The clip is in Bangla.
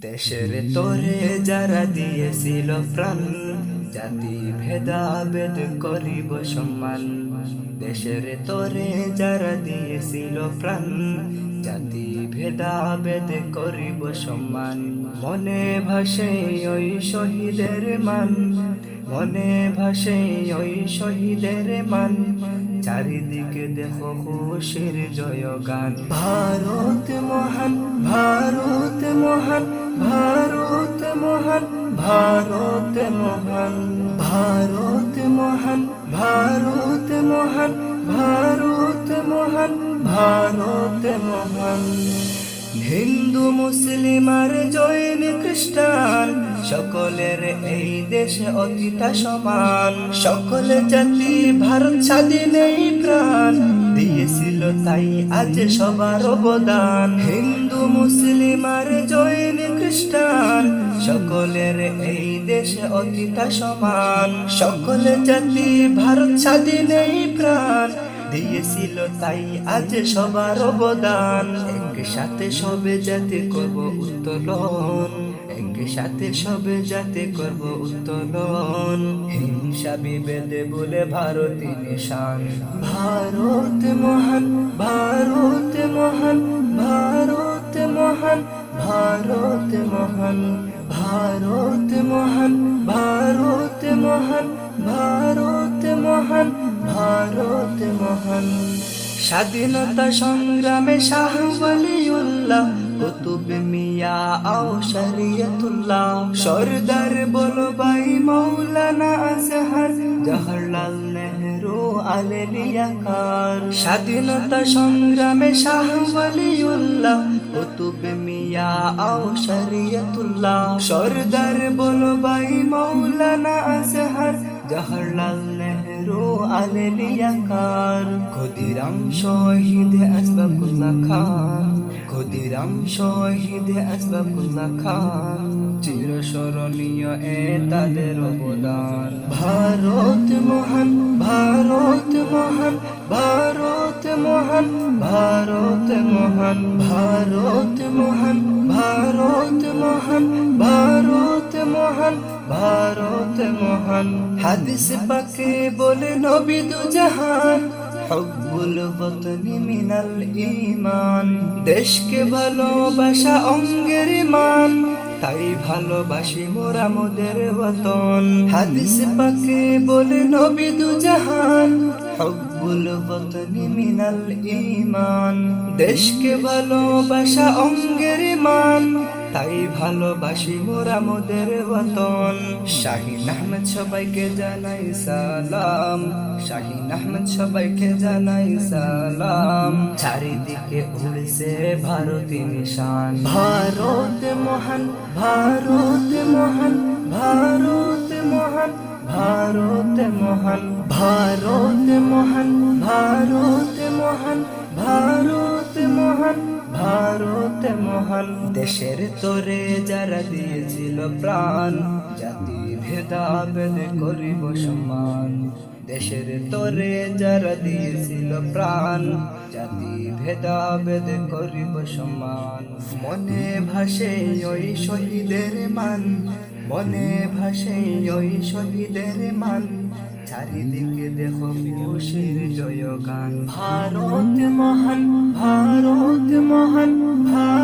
দেশের তোরে যারা দিয়েছিল প্রাণ, জাতি ভেদাভেদ করিব সম্মান। দেশের তোরে যারা দিয়েছিল প্রাণ, জাতি ভেদাভেদ করিব সম্মান। মনে ভাসে ওই শহীদের মান, মনে ভাসে ওই শহীদের মান। চারিদিকে দেখো খুশির জয়গান। ভারত মহান ভারত মহান ভারত মহান ভারত মহান ভারত মহান ভারত মহান ভারত মহান ভারত মহান। হিন্দু মুসলিম আর জৈন খ্রিস্টান, সকলের এই দেশে অতিটা সমান। সকল জাতি ভারত স্বাধীন এই প্রাণ, দিয়েছিল তাই আজ সবার অবদান। হিন্দু মুসলিম আর জৈন খ্রিস্টান সকলের এই দেশে অতিটা সমান। সকল জাতি ভারত স্বাধীন এই প্রাণ। দিয়েছিল তাই আজ সবার অবদান। একসাথে সবে যাতে করব উত্তোলন। একসাথে সবে যাতে করব উত্তোলন। হিংসা বিভেদে বলে ভারতী নিশান। ভারত মহান ভারত মহান ভারত মহান। ভারত মহান ভারত মহান ভারত মহান ভারত মহান ভারত মহান। স্বাধীনতা সংগ্রামে শাহ ওয়ালিউল্লাহ কুতুব মিয়া আও শরিয়তুল্লাহ সরদার বলো ভাই মৌলানা আজহার জওহরলাল নেহরু আলেলিয়াকার স্বাধীনতা সংগ্রামে শাহ ওয়ালিউল্লাহ কুতুব মিয়া আও শরিয়তুল্লাহ সরদার বলো ভাই মৌলানা আজহার জওহরলাল নেহরু আলেলিয়াকার ক্ষুদিরাম শহীদ আসবাবুল্লাহ খান ক্ষুদিরাম শহীদ আসবাবুল্লাহ খান চির স্মরণীয় এ তাদের অবদান। ভারত মহান ভারত মহান ভারত মহান ভারত মহান ভারত মহান ভারত মহান ভারত মহান। ভারত মহান। হাদিস পাকে বলে নবী দু জাহান। হব্বুল বতনি মিনাল ইমান দেশকে ভালোবাসা অঙ্গের ইমান তাই ভালোবাসি মোরা মোদের বতন হাদিস পাকে বলে নবী দু জাহান। হব্বুল বতনি মিনাল ইমান দেশকে ভালোবাসা অঙ্গের ইমান তাই ভালোবাসি মোরা মোদের বতন শাহিন আহমেদ সবাইকে জানাই সালাম। শাহিন আহমেদ সবাইকে জানাই সালাম। চারিদিকে উড়ছে ভারতী নিশান। ভারত মহান ভারত মহান ভারত মহান ভারত মহান। ভারত মহান ভারত মহান ভারত মহান। ভারত মহান দেশের তোরে যারা দিয়েছিল প্রাণ, জাতি ভেদাভেদ করিব সম্মান। দেশের তোরে যারা দিয়েছিল প্রাণ জাতি ভেদাভেদ করিব সম্মান। মনে ভাসে ওই শহীদের মান। মনে ভাসে ওই শহীদের মান। চারিদিকে দেখো খুশির জয়গান। ভারত মহান ভারত মহান, ভারত